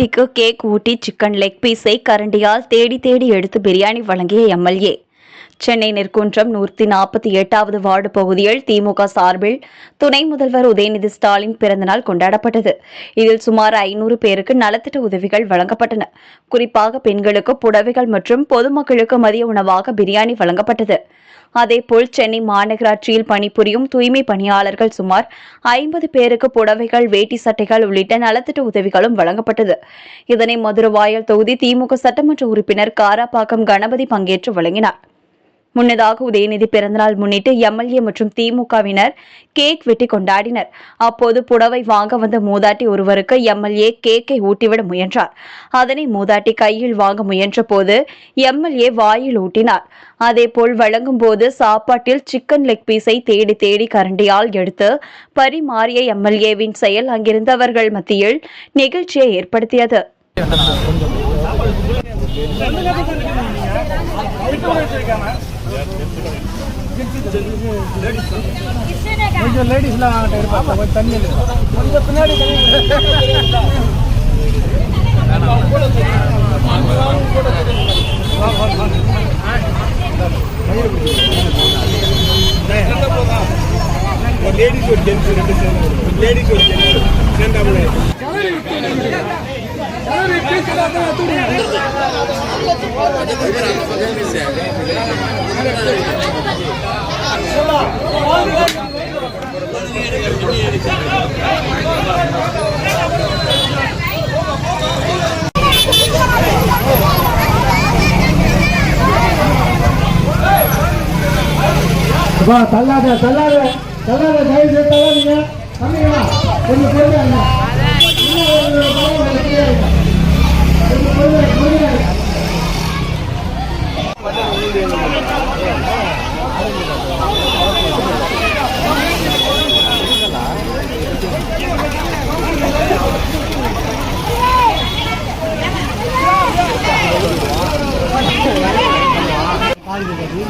எம்பிக்கு cake ஊட்டி chicken leg பீஸை கரண்டியால் தேடி தேடி எடுத்து பிரியாணி வழங்கிய எம்எல்ஏ. சென்னை நெற்குன்றம் நூற்றி நாற்பத்தி எட்டாவது வார்டு பகுதியில் திமுக சார்பில் துணை முதல்வர் உதயநிதி ஸ்டாலின் பிறந்தநாள் கொண்டாடப்பட்டது. இதில் சுமார் ஐநூறு பேருக்கு நலத்திட்ட உதவிகள் வழங்கப்பட்டன. குறிப்பாக பெண்களுக்கு புடவைகள் மற்றும் பொதுமக்களுக்கு மதிய உணவாக பிரியாணி வழங்கப்பட்டது. அதேபோல் சென்னை மாநகராட்சியில் பணிபுரியும் தூய்மை பணியாளர்கள் சுமார் ஐம்பது பேருக்கு புடவைகள் வேட்டி சட்டைகள் உள்ளிட்ட நலத்திட்ட உதவிகளும் வழங்கப்பட்டது. இதனை மதுரவாயல் தொகுதி திமுக சட்டமன்ற உறுப்பினர் காராப்பாக்கம் கணபதி பங்கேற்று வழங்கினார். முன்னதாக உதயநிதி பிறந்தநாள் முன்னிட்டு எம்எல்ஏ மற்றும் திமுகவினர் கேக் வெட்டி கொண்டாடினர். அப்போது புடவை வாங்க வந்த மூதாட்டி ஒருவருக்கு எம்எல்ஏ கேக்கை ஊட்டிவிட முயன்றார். அதனை மூதாட்டி கையில் வாங்க முயன்ற போது எம்எல்ஏ வாயில் ஊட்டினார். அதேபோல் வழங்கும் போது சாப்பாட்டில் சிக்கன் லெக் பீஸை தேடி தேடி கரண்டியால் எடுத்து பரிமாறிய எம்எல்ஏவின் செயல் அங்கிருந்தவர்கள் மத்தியில் நெகிழ்ச்சியை ஏற்படுத்தியது. கொஞ்சம் லேடிஸ்லாம் வாங்கிட்டு இருப்பாங்க கொஞ்சம் தண்ணி இல்லை. கொஞ்சம் பின்னாடி தண்ணி ஒரு லேடிஸ் ஒரு ஜென்ஸ் ரெண்டு சேர்ந்து ஒரு லேடிஸ் ஒரு ஜென்ஸ் சேர்ந்தாப்புல வா தள்ளாத தள்ளாத தள்ளாத தயவு செய்து தள்ளாதீங்க. தம்பிங்களா கொஞ்சம் பொறுமையா இருங்க. இன்னும் கொஞ்சம் பொறுமையா